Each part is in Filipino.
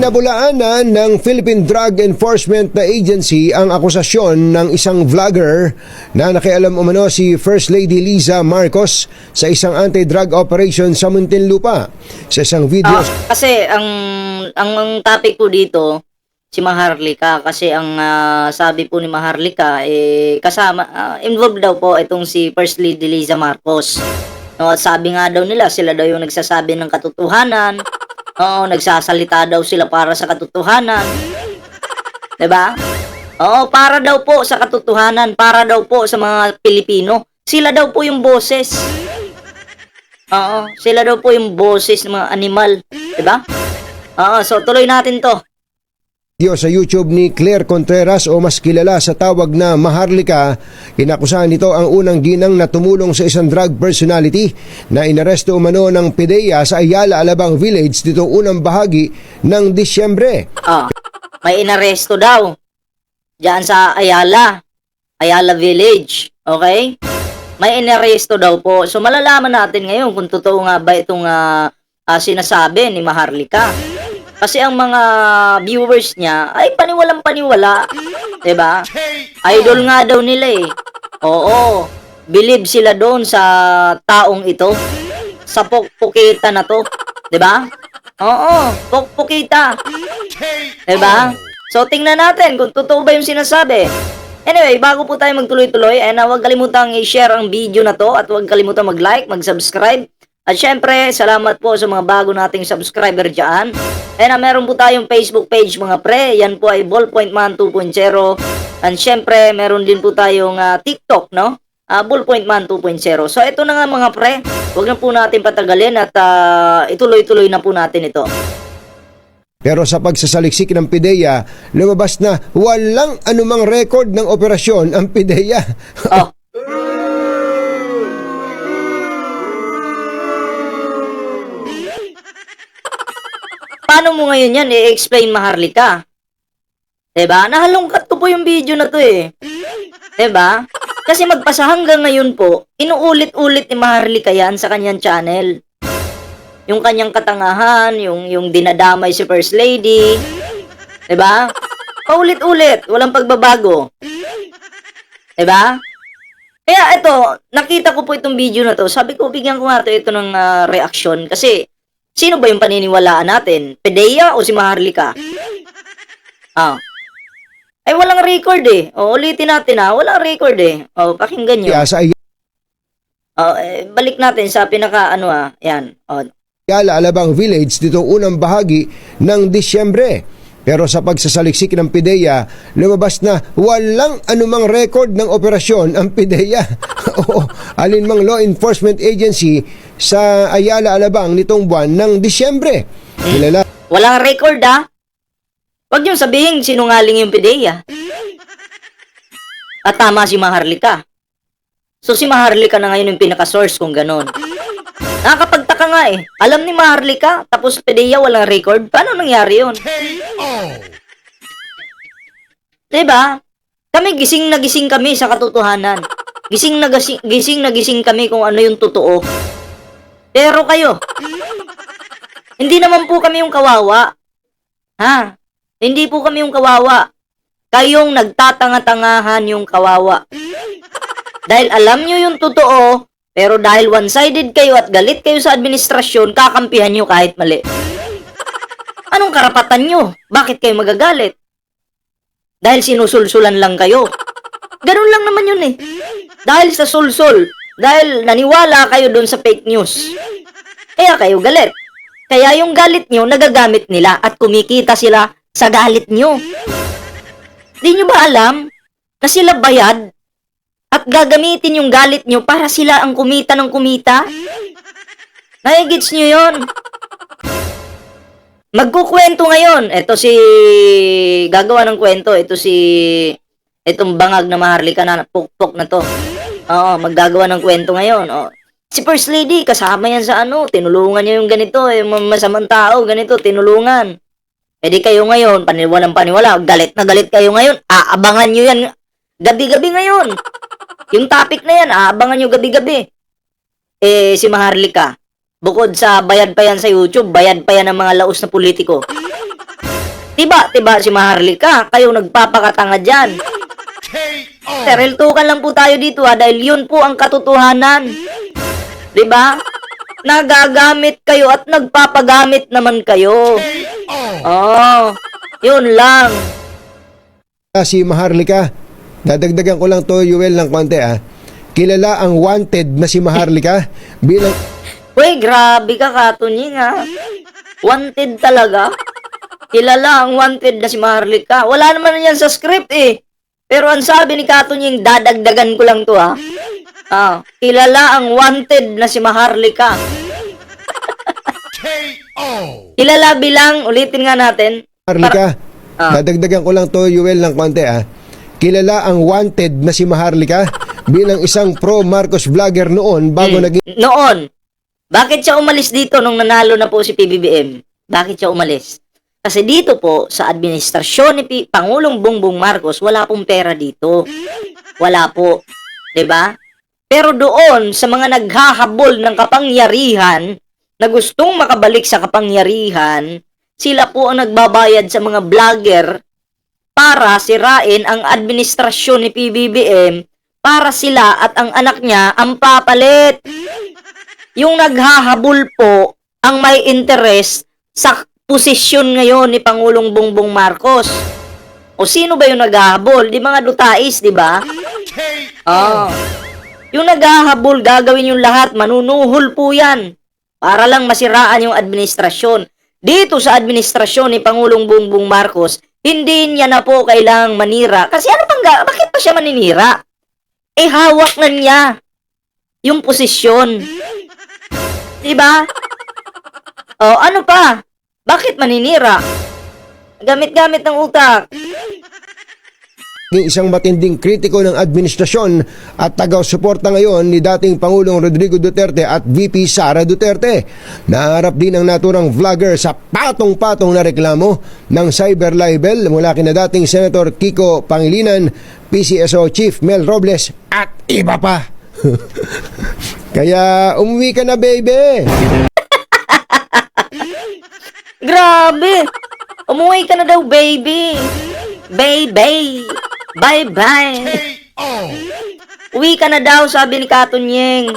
Nabulaanan ng Philippine Drug Enforcement na agency ang akusasyon ng isang vlogger na nakialam umano si First Lady Liza Marcos sa isang anti-drug operation sa Muntinlupa. Sa isang video Ah, kasi ang, ang ang topic po dito si Maharlika kasi ang ah, sabi po ni Maharlika eh kasama ah, involved daw po itong si First Lady Liza Marcos. No, sabi nga daw nila sila daw yung nagsasabi ng katotohanan. Oo, nagsasalita daw sila para sa katotohanan. 'Di ba? Oo, para daw po sa katotohanan, para daw po sa mga Pilipino. Sila daw po yung boses. Oo, sila daw po yung boses ng mga animal, 'di ba? Oo, so tuloy natin 'to. Sa YouTube ni Claire Contreras o mas kilala sa tawag na Maharlika, inakusahan nito ang unang ginang na tumulong sa isang drug personality na inaresto umano ng PIDEA sa Ayala, Alabang Village dito unang bahagi ng Disyembre. Ah, may inaresto daw diyan sa Ayala, Ayala Village, okay? May inaresto daw po. So malalaman natin ngayon kung totoo nga ba itong ah, ah, sinasabi ni Maharlika. Kasi ang mga viewers niya ay paniwalang paniwala. 'Di ba? Idol nga daw nila eh. Oo. Believe sila doon sa taong ito. Sa pukpukita na to. 'Di ba? Oo, pukpukita. 'Di ba? So tingnan natin kung totoo ba yung sinasabi. Anyway, bago po tayo magtuloy-tuloy, eh, na huwag kalimutang i-share ang video na to at huwag kalimutang mag-like, mag-subscribe. At syempre, salamat po sa mga bago nating subscriber dyan. Eh na meron po tayong Facebook page mga pre. Yan po ay Ballpoint Man 2.0. And syempre, meron din po tayong ah, TikTok, no? Ah, Ballpoint Man 2.0. So ito na nga mga pre. Huwag na po natin patagalin at ah, ituloy-tuloy na po natin ito. Pero sa pagsasaliksik ng PIDEA, lumabas na walang anumang record ng operasyon ang PIDEA. Oh. Paano mo ngayon yan i-explain Maharlika? 'Di ba? Nahalungkat ko po yung video na to eh. 'Di ba? Kasi magpasa hanggang ngayon po, inuulit-ulit ni Maharlika yan sa kanyang channel. Yung kanyang katangahan, yung yung dinadamay si First Lady. 'Di ba? Paulit-ulit, walang pagbabago. 'Di ba? Kaya ito, nakita ko po itong video na to. Sabi ko, bigyan ko nga to ito ng ah, reaksyon. Kasi, sino ba yung paniniwalaan natin? Pedea o si Maharlika? Ah. Ay, walang record eh. O, ulitin natin ha. Walang record eh. O, pakinggan nyo. Kaya sa O, eh, balik natin sa pinaka, ano ah. Yan. O, Ayala, Alabang Village dito unang bahagi ng Disyembre. Pero sa pagsasaliksik ng PIDEA, lumabas na walang anumang record ng operasyon ang PIDEA o alinmang law enforcement agency sa Ayala, Alabang nitong buwan ng Disyembre. Kilala walang record ah. Huwag nyo sabihin sinungaling yung Pedea. At tama si Maharlika. So si Maharlika na ngayon yung pinaka-source kung ganon. Nakakapagtaka nga eh. Alam ni Maharlika, tapos Pedea walang record. Paano nangyari yun? Diba? Kami gising na gising kami sa katotohanan. Gising na gising, gising na gising kami kung ano yung totoo. Pero kayo, hindi naman po kami yung kawawa. Ha? Hindi po kami yung kawawa. Kayong nagtatanga-tangahan yung kawawa. Dahil alam nyo yung totoo, pero dahil one-sided kayo at galit kayo sa administrasyon, kakampihan nyo kahit mali. Anong karapatan nyo? Bakit kayo magagalit? Dahil sinusulsulan lang kayo. Ganun lang naman yun eh. Dahil sa sulsul. Dahil naniwala kayo doon sa fake news. Kaya kayo galit. Kaya yung galit nyo, nagagamit nila at kumikita sila sa galit nyo. Di nyo ba alam na sila bayad at gagamitin yung galit nyo para sila ang kumita ng kumita? Naigits nyo yon. Magkukwento ngayon. Ito si... Gagawa ng kwento. Ito si... Itong bangag na maharlika na pukpok na to. Oo, maggagawa ng kwento ngayon. Oo. Si First Lady, kasama yan sa ano, tinulungan niya yung ganito, yung mga masamang tao, ganito, tinulungan. E di kayo ngayon, paniwalang paniwala, galit na galit kayo ngayon, aabangan nyo yan gabi-gabi ngayon. Yung topic na yan, aabangan nyo gabi-gabi. Eh, si Maharlika, bukod sa bayad pa yan sa YouTube, bayad pa yan ng mga laos na politiko. tiba-tiba si Maharlika. Kayo nagpapakatanga dyan. Teriltukan lang po tayo dito ha, dahil yun po ang katotohanan. 'Di ba? Nagagamit kayo at nagpapagamit naman kayo. Oh, yun lang. Ah, si Maharlika. Dadagdagan ko lang to, Yuel, ng konti ah. Kilala ang wanted na si Maharlika bilang Uy, grabe ka, Katunying, ha? Wanted talaga. Kilala ang wanted na si Maharlika. Wala naman yan sa script, eh. Pero ang sabi ni Katunying, dadagdagan ko lang to, ha? Ah, kilala ang wanted na si Maharlika. Kilala bilang, ulitin nga natin. Maharlika. Ah. Dadagdagan ko lang to, Yuel, ng konti ah. Kilala ang wanted na si Maharlika bilang isang pro Marcos vlogger noon bago Hmm. naging Noon, bakit siya umalis dito nung nanalo na po si PBBM? Bakit siya umalis? Kasi dito po, sa administrasyon ni Pangulong Bongbong Marcos, wala pong pera dito. Wala po. ba? Pero doon, sa mga naghahabol ng kapangyarihan, na gustong makabalik sa kapangyarihan, sila po ang nagbabayad sa mga vlogger para sirain ang administrasyon ni PBBM para sila at ang anak niya ang papalit. Yung naghahabol po ang may interest sa posisyon ngayon ni Pangulong Bongbong Marcos. O sino ba yung naghahabol? Di mga dutais, di ba? Ah. Yung naghahabol, gagawin yung lahat, manunuhol po yan. Para lang masiraan yung administrasyon. Dito sa administrasyon ni Pangulong Bongbong Marcos, hindi niya na po kailangang manira. Kasi ano pang, ga- bakit pa siya maninira? Eh, hawak na niya yung posisyon. Diba? O, ano pa? Bakit maninira? Gamit-gamit ng utak. isang matinding kritiko ng administrasyon at tagasuporta ngayon ni dating Pangulong Rodrigo Duterte at VP Sara Duterte. Naharap din ang naturang vlogger sa patong-patong na reklamo ng cyber libel mula kina dating Senator Kiko Pangilinan, PCSO Chief Mel Robles at iba pa. Kaya umuwi ka na baby! Grabe! Umuwi ka na daw, baby! Baby! Bye-bye! Uwi ka na daw, sabi ni Katunyeng.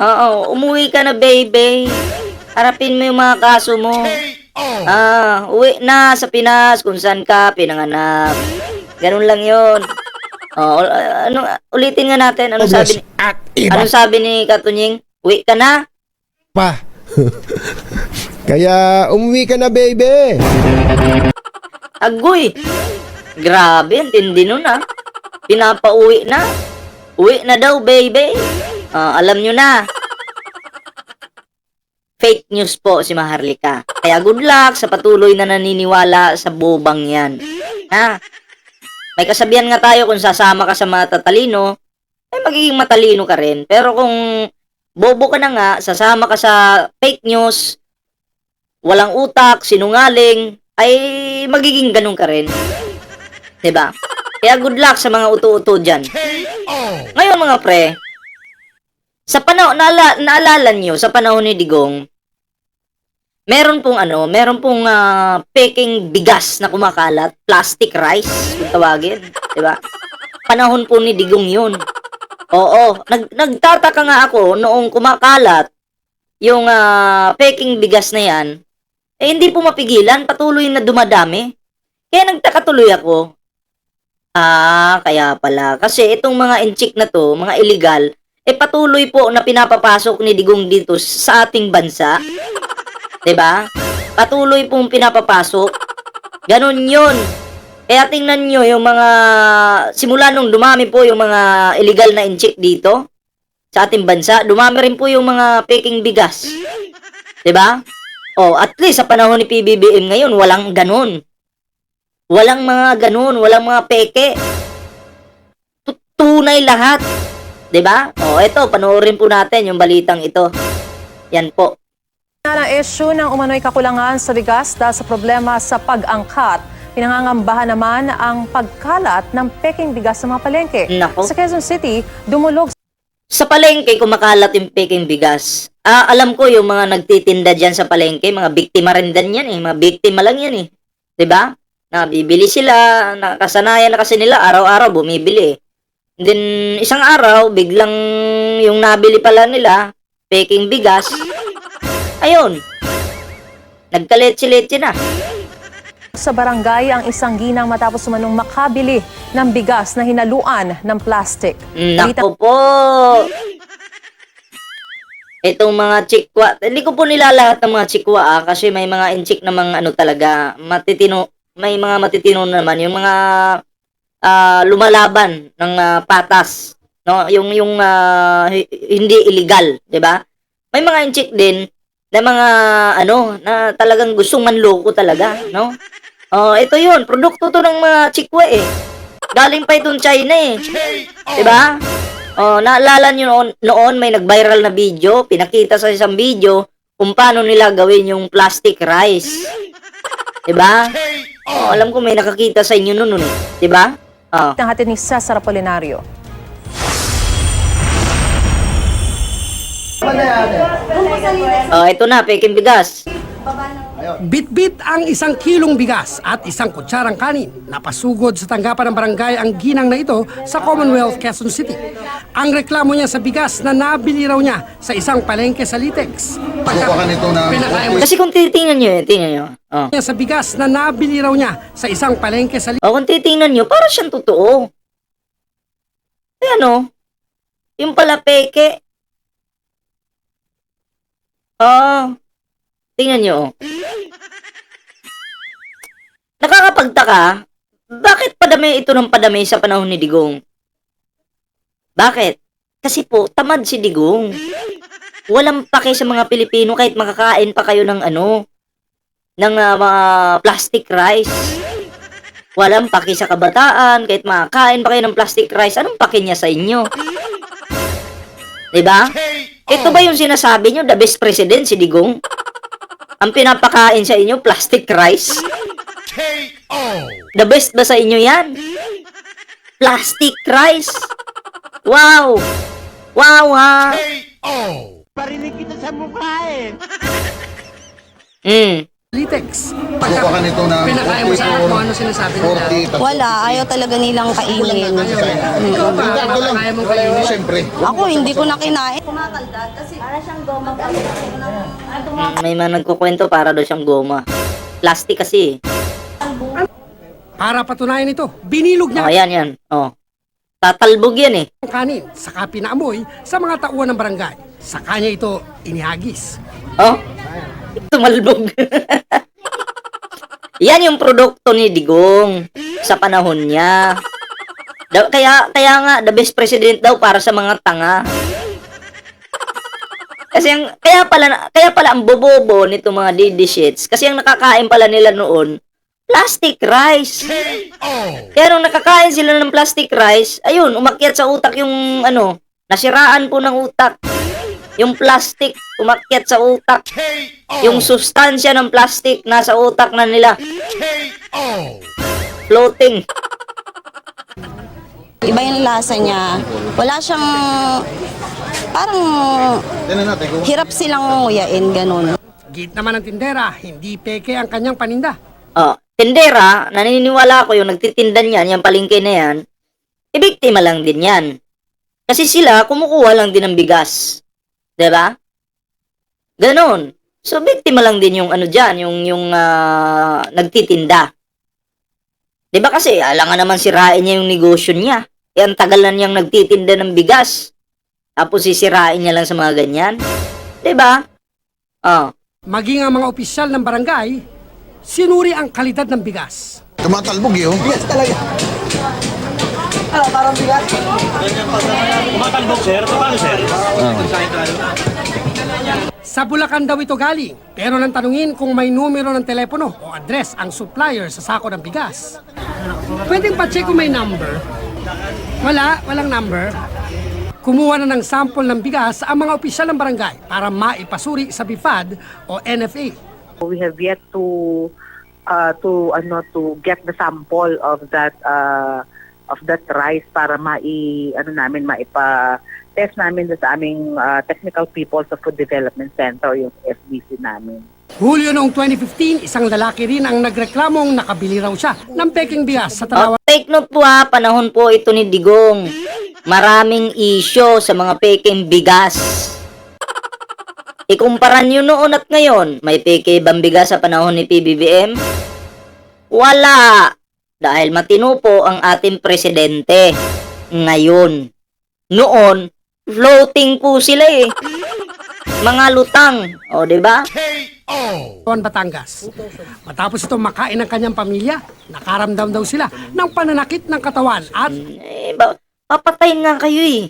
Oo, umuwi ka na, baby. Harapin mo yung mga kaso mo. Ah, uwi na sa Pinas kung saan ka pinanganak. Ganun lang yon. Oh, ano, ulitin nga natin. Ano sabi ni, ano sabi ni Katunyeng? Uwi ka na? pa. Kaya umuwi ka na baby! Agoy! Grabe, ang tindi nun ah. Pinapauwi na. Uwi na daw, baby. Ah, alam nyo na. Fake news po si Maharlika. Kaya good luck sa patuloy na naniniwala sa bobang yan. Ha? May kasabihan nga tayo kung sasama ka sa matatalino, ay magiging matalino ka rin. Pero kung bobo ka na nga, sasama ka sa fake news, walang utak, sinungaling, ay magiging ganun ka rin. 'Di ba? Kaya good luck sa mga uto-uto dyan. Ngayon mga pre, sa panahon, naala, naalala nyo, sa panahon ni Digong, meron pong ano, meron pong ah, peking bigas na kumakalat, plastic rice, kung tawagin, 'di ba? Panahon po ni Digong 'yun. Oo, nag, nagtataka nga ako noong kumakalat yung ah, peking bigas na 'yan, eh hindi po mapigilan, patuloy na dumadami. Kaya nagtaka tuloy ako. Ah, kaya pala. Kasi itong mga inchik na to, mga illegal, eh patuloy po na pinapapasok ni Digong dito sa ating bansa. ba? Patuloy pong pinapapasok. Ganon yun. Kaya tingnan nyo yung mga, simula nung dumami po yung mga illegal na inchik dito, sa ating bansa, dumami rin po yung mga peking bigas. ba? Oh, at least sa panahon ni PBBM ngayon, walang ganon. Walang mga ganun, walang mga peke. Tu- Tunay lahat. 'Di ba? Oh, eto, panoorin po natin yung balitang ito. Yan po. Na issue ng umano'y kakulangan sa bigas dahil sa problema sa pag-angkat. Pinangangambahan naman ang pagkalat ng peking bigas sa mga palengke. Nako. Sa Quezon City, dumulog Sa palengke, kumakalat yung peking bigas. Ah, alam ko yung mga nagtitinda dyan sa palengke, mga biktima rin din yan eh. Mga biktima lang yan eh. ba? Na bibili sila, nakasanayan na kasi nila araw-araw bumibili. Then isang araw biglang yung nabili pala nila, peking bigas. Ayun. Nagkaletse-letse na. Sa barangay ang isang ginang matapos umanong makabili ng bigas na hinaluan ng plastic. Nako po. Itong mga chikwa, hindi ko po nilalahat ng mga chikwa ah, kasi may mga inchik na mga ano talaga, matitino, may mga matitino naman, yung mga ah, lumalaban ng ah, patas, no? Yung yung hi- hindi illegal, 'di ba? May mga inchik din na mga ano, na talagang gustong manloko talaga, no? Oh, ito 'yun, produkto to ng mga chikwa eh. Galing pa itong China eh. 'Di ba? Oh, naalala niyo noon, noon may nag-viral na video, pinakita sa isang video kung paano nila gawin yung plastic rice. 'Di ba? Oh, alam ko may nakakita sa inyo noon, eh. 'di ba? Oh. Ang hatid ni Cesar Apolinario. oh, ito na, peking bigas. Bitbit ang isang kilong bigas at isang kutsarang kanin. Napasugod sa tanggapan ng barangay ang ginang na ito sa Commonwealth, Quezon City. Ang reklamo niya sa bigas na nabili raw niya sa isang palengke sa Litex. Kukuha ka nito mo Kasi kung titingnan niyo, eh, tingnan niyo. Oh. niya sa bigas na nabili raw niya sa isang palengke sa O kung titingnan nyo, para siyang totoo. Ayan o. Yung pala peke. Ah. Tingnan nyo. oh. Nakakapagtaka, bakit padami ito ng padami sa panahon ni Digong? Bakit? Kasi po, tamad si Digong. Walang pake sa mga Pilipino kahit makakain pa kayo ng ano, ng ah, mga plastic rice. Walang paki sa kabataan, kahit makakain pa kayo ng plastic rice, anong paki niya sa inyo? 'Di ba? Ito ba yung sinasabi nyo, the best president, si Digong? Ang pinapakain sa inyo, plastic rice? The best ba sa inyo yan? Plastic rice? Wow! Wow, ha? Parinig kita sa mukha eh. Hmm. Litex. Kukuha ka nito ng Pinakain mo sa kung ano sinasabi nila. 40, Wala, ayaw talaga nilang kainin. Ikaw ba, makakain mo kainin? Siyempre. Ako, hindi ko na kinain. May mga nagkukwento para daw siyang goma. Plastic kasi. Para patunayan ito, binilog Oh, niya yan, yan. Oh. Tatalbog yan eh. ang kanin saka pinaamoy sa mga tauhan ng barangay. Sa kanya ito inihagis. Oh, tumalbog. Yan yung produkto ni Digong sa panahon niya. Da- kaya kaya nga the best president daw para sa mga tanga. Kasi ang kaya pala kaya pala ang bobobo nito mga DD shits kasi ang nakakain pala nila noon plastic rice. Kaya nung nakakain sila ng plastic rice, ayun, umakyat sa utak yung ano, nasiraan po ng utak. Yung plastic, umakyat sa utak. Yung sustansya ng plastic, nasa utak na nila. Floating. Iba yung lasa niya. Wala siyang... Parang hirap silang nguyain, ganun. Git naman ng tindera, hindi peke ang kanyang paninda. Oh, tindera, naniniwala ko yung nagtitinda niyan, yung palengke na yan, ibiktima lang din yan. Kasi sila, kumukuha lang din ng bigas. 'Di ba? Ganon. So, biktima lang din yung ano dyan, yung, yung ah, nagtitinda. 'Di ba kasi, alangan naman sirain niya yung negosyo niya. Eh, ang tagal na niyang nagtitinda ng bigas. Tapos sisirain niya lang sa mga ganyan. 'Di ba? Oh. Maging ang mga opisyal ng barangay, sinuri ang kalidad ng bigas. tumatalbog yun. Sa Bulacan daw ito galing, pero nang tanungin kung may numero ng telepono o address ang supplier sa sako ng bigas. Pwedeng pa-check kung may number. Wala, walang number. Kumuha na ng sample ng bigas ang mga opisyal ng barangay para maipasuri sa BIFAD o NFA. we have yet to uh, to ano to get the sample of that uh, of that rice para mai ano namin maipa test namin sa aming uh, technical people sa food development center yung FBC namin. Hulyo noong 2015, isang lalaki rin ang nagreklamong nakabili raw siya ng peking bigas sa Oh, Tarawa take note po ha, panahon po ito ni Digong. Maraming isyo sa mga peking bigas. Ikumpara nyo noon at ngayon, may peke bang bigas sa panahon ni PBBM? Wala! Dahil matino po ang ating presidente. Ngayon. Noon, floating po sila eh. Mga lutang. O, di ba? Juan Batangas. Matapos ito makain ng kanyang pamilya, nakaramdam daw sila ng pananakit ng katawan at Eh, ba, papatayin nga kayo eh.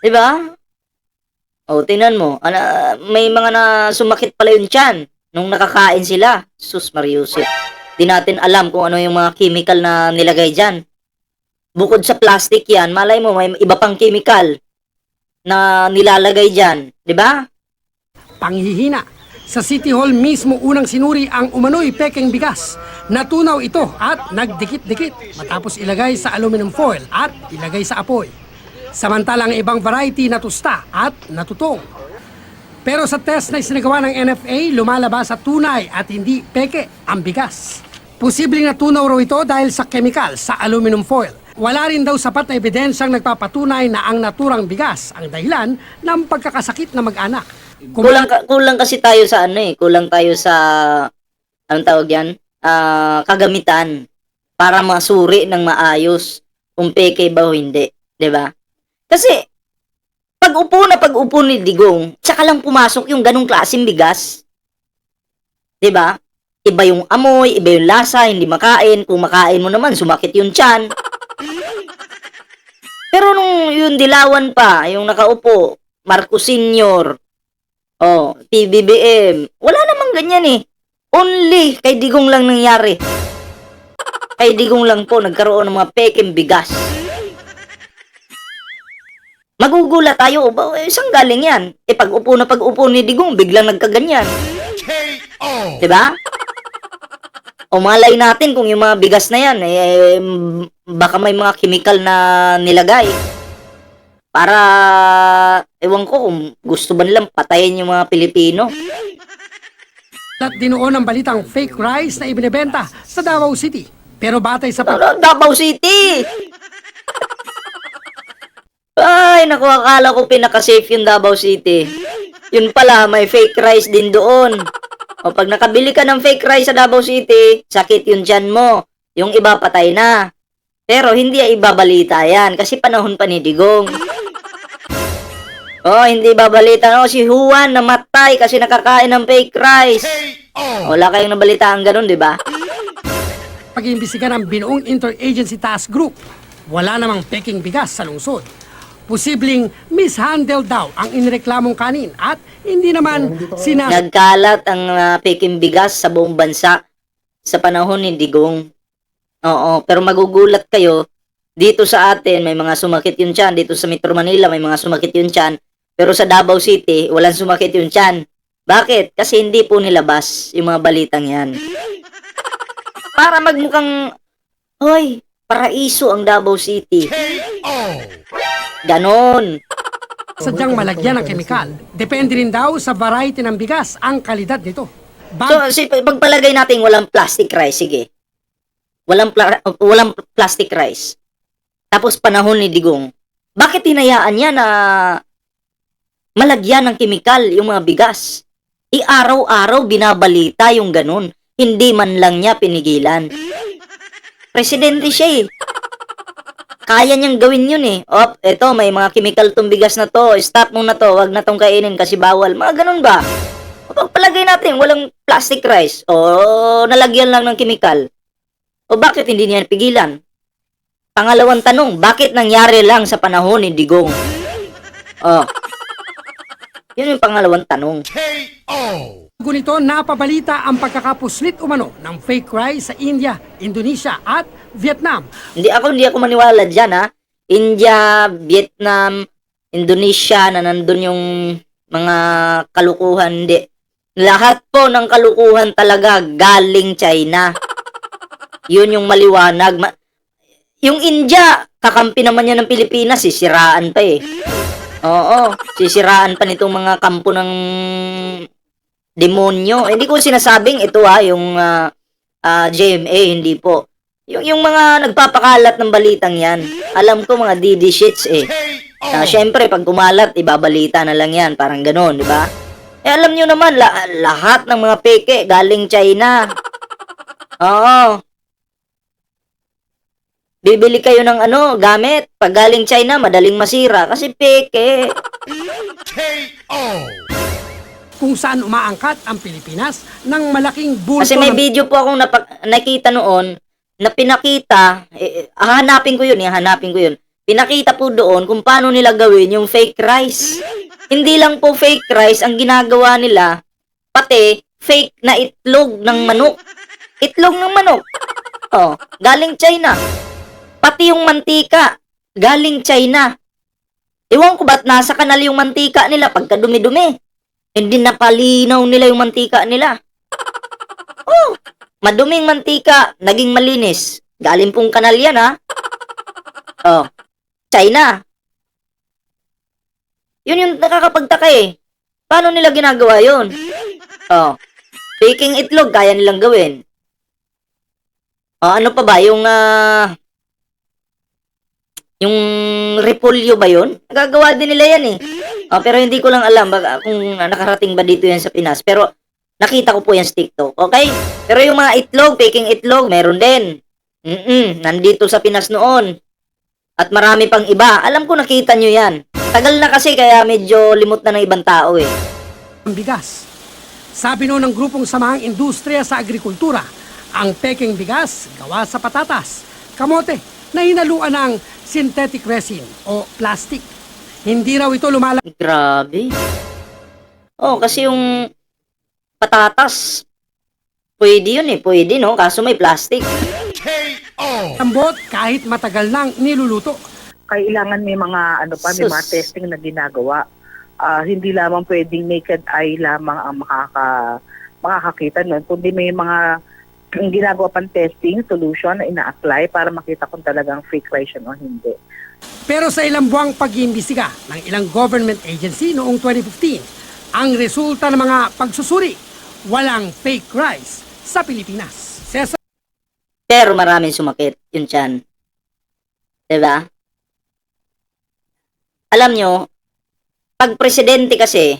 Di ba? O, tinan mo. Ana, may mga na sumakit pala yung tiyan nung nakakain sila. Sus Mariusip. Di natin alam kung ano yung mga chemical na nilagay dyan. Bukod sa plastic yan, malay mo may iba pang chemical na nilalagay dyan. Di ba? panghihina. Sa City Hall mismo unang sinuri ang umano'y peking bigas. Natunaw ito at nagdikit-dikit matapos ilagay sa aluminum foil at ilagay sa apoy. Samantalang ibang variety natusta at natutong. Pero sa test na isinagawa ng NFA, lumalabas sa tunay at hindi peke ang bigas. Posibleng natunaw raw ito dahil sa chemical sa aluminum foil. Wala rin daw sapat na ebidensyang nagpapatunay na ang naturang bigas ang dahilan ng pagkakasakit na mag-anak. Kulang, ka- kulang kasi tayo sa ano eh. Kulang tayo sa, anong tawag yan? Ah, kagamitan. Para masuri ng maayos kung peke ba o hindi. 'Di ba? Kasi, pag upo na pag upo ni Digong, tsaka lang pumasok yung ganong klaseng bigas. ba? Iba yung amoy, iba yung lasa, hindi makain. Kung makain mo naman, sumakit yung tiyan. Pero nung yung dilawan pa, yung nakaupo, Marcos Senior, Oh, PBBM. Wala namang ganyan eh. Only kay Digong lang nangyari. Kay Digong lang po nagkaroon ng mga peking bigas. Magugulat tayo, ba, eh, saan galing yan? Eh, pag upo na pag upo ni Digong, biglang nagkaganyan. Diba? O malay natin kung yung mga bigas na yan, eh, baka may mga chemical na nilagay para ewan ko kung gusto ba nilang patayin yung mga Pilipino. At dinuon ang balitang fake rice na ibinebenta sa Davao City. Pero batay sa Ano, Davao City! Ay, naku, akala ko pinaka-safe yung Davao City. Yun pala, may fake rice din doon. O pag nakabili ka ng fake rice sa Davao City, sakit yung tiyan mo. Yung iba patay na. Pero hindi ibabalita yan kasi panahon pa ni Digong. Oh, hindi babalita. No, si Juan namatay kasi nakakain ng fake rice. Wala kayong nabalitaan ganun, di ba? pag-iimbisiga ng binuong Interagency Task Group. Wala namang peking bigas sa lungsod. Posibleng mishandle daw ang inireklamong kanin at hindi naman sinas... Nagkalat ang uh, peking bigas sa buong bansa sa panahon ni Digong. Oo, pero magugulat kayo, dito sa atin may mga sumakit yung tiyan, dito sa Metro Manila may mga sumakit yung tiyan, pero sa Davao City walang sumakit yung tiyan. Bakit? Kasi hindi po nilabas yung mga balitang yan. Para magmukhang, hoy, paraiso ang Davao City. Ganon. sadyang malagyan ng kemikal. Depende rin daw sa variety ng bigas ang kalidad nito. So, Bag- si, pagpalagay natin walang plastic rice, sige. Walang, pla- walang plastic rice. Tapos panahon ni Digong. Bakit hinayaan niya na malagyan ng kemikal yung mga bigas? I-araw-araw binabalita yung ganun. Hindi man lang niya pinigilan. Presidente siya eh. Kaya niyang gawin yun eh. Op, eto, may mga chemical tong bigas na to. Stop muna to. Wag na tong kainin kasi bawal. Mga ganun ba? O pagpalagay natin, walang plastic rice. O nalagyan lang ng chemical. O bakit hindi niya pigilan? Pangalawang tanong, bakit nangyari lang sa panahon ni Digong? Oh. Yun yung pangalawang tanong. Bago nito, napabalita ang pagkakapuslit umano ng fake rice sa India, Indonesia at Vietnam. Hindi ako hindi ako maniwala diyan ha. India, Vietnam, Indonesia na nandun yung mga kalukuhan hindi. Lahat po ng kalukuhan talaga galing China. Yun yung maliwanag. Ma- yung India, kakampi naman yan ng Pilipinas, sisiraan pa eh. Oo, sisiraan pa nitong mga kampo ng demonyo. Hindi ko sinasabing ito ha, yung ah, ah, JMA, hindi po. Yung, yung mga nagpapakalat ng balitang yan, alam ko mga DD shits eh. Na syempre, pag kumalat, ibabalita na lang yan. Parang ganun, di ba? Eh, alam nyo naman, la- lahat ng mga peke galing China. Oo. Bibili kayo ng ano, gamit. Pag galing China, madaling masira. Kasi peke. Kung saan umaangkat ang Pilipinas ng malaking bulto Kasi may ng video po akong napag- nakita noon na pinakita, eh, eh, hahanapin ko yun, eh, hahanapin ko yun. Pinakita po doon kung paano nila gawin yung fake rice. Hindi lang po fake rice ang ginagawa nila, pati fake na itlog ng manok. Itlog ng manok. Oh, galing China. Pati yung mantika, galing China. Ewan ko ba't nasa kanal yung mantika nila pagka dumi-dumi. Hindi napalinaw nila yung mantika nila. Oh, maduming mantika, naging malinis. Galing pong kanal yan, ha? Oh, China. Yun yung nakakapagtaka eh. Paano nila ginagawa yun? Oh, baking itlog, kaya nilang gawin. Oh, ano pa ba? Yung, ah... yung repolyo ba yun? Nagagawa din nila yan eh. Oh, pero hindi ko lang alam baga, kung nakarating ba dito yan sa Pinas. Pero nakita ko po yan sa TikTok. Okay? Pero yung mga itlog, baking itlog, meron din. Mm nandito sa Pinas noon. At marami pang iba. Alam ko nakita nyo yan. Tagal na kasi kaya medyo limot na ng ibang tao eh. bigas. Sabi noon ng grupong samahang industriya sa agrikultura, ang peking bigas gawa sa patatas, kamote, na hinaluan ng synthetic resin o plastic. Hindi raw ito lumalabas Grabe. Oh, kasi yung patatas, pwede yun eh. Pwede no? Kaso may plastic. lambot kahit matagal nang niluluto. kailangan may mga ano pa, may mga Sus. testing na ginagawa. Ah, hindi lamang pwedeng naked eye lamang ang makaka makakakita nun, kundi may mga ginagawa pang testing solution na ina-apply para makita kung talagang fake rice yun o hindi. Pero sa ilang buwang pag-iimbestiga ng ilang government agency noong 2015, ang resulta ng mga pagsusuri, walang fake rice sa Pilipinas. Cesar Pero maraming sumakit yung tiyan. 'Di ba? Alam nyo, pag presidente kasi,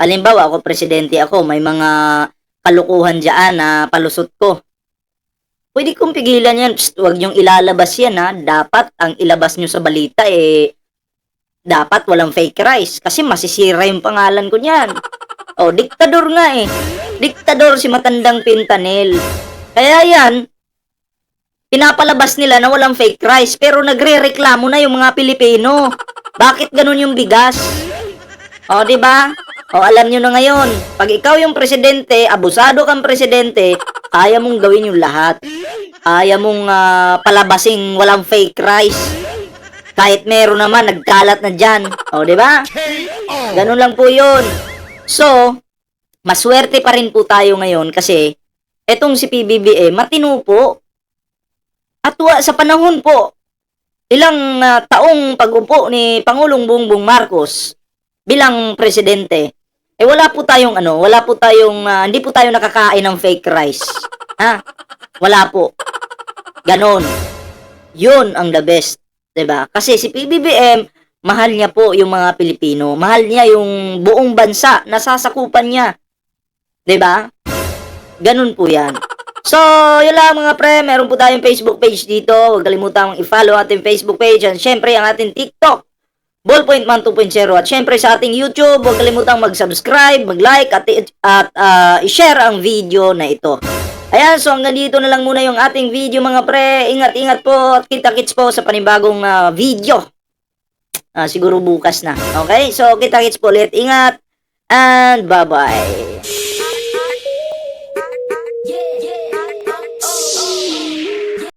alimbawa ako presidente ako, may mga kalukuhan dyan na palusot ko. Pwede kong pigilan yan. Psst, huwag niyong ilalabas yan ha. Dapat ang ilabas niyo sa balita eh, dapat walang fake rice. Kasi masisira yung pangalan ko niyan. Oh, diktador nga eh. Diktador si matandang Pintanil. Kaya yan, pinapalabas nila na walang fake rice pero nagre-reklamo na yung mga Pilipino. Bakit ganun yung bigas? O, di ba? O, alam nyo na ngayon, pag ikaw yung presidente, abusado kang presidente, kaya mong gawin yung lahat. Kaya mong ah, palabasing walang fake rice. Kahit meron naman, nagkalat na dyan. O, di ba? Ganun lang po yun. So, maswerte pa rin po tayo ngayon kasi etong si PBBM, matino po. At sa panahon po, ilang ah, taong pag-upo ni Pangulong Bongbong Marcos bilang presidente, eh wala po tayong ano, wala po tayong, ah, hindi po tayo nakakain ng fake rice. Ha? Wala po. Ganon. Yun ang the best. 'di ba? Kasi si PBBM, mahal niya po yung mga Pilipino. Mahal niya yung buong bansa, nasasakupan niya. 'Di ba? Ganun po 'yan. So, yun lang mga pre, meron po tayong Facebook page dito. Huwag kalimutang i-follow ating Facebook page and syempre ang ating TikTok. Ballpoint Man 2.0 at syempre sa ating YouTube, huwag kalimutang mag-subscribe, mag-like at, at ah, i-share ang video na ito. Ayan, so hanggang dito na lang muna yung ating video mga pre. Ingat-ingat po at kita-kits po sa panibagong ah, video. Ah, siguro bukas na. Okay? So, kita-kits po ulit. Ingat and bye-bye.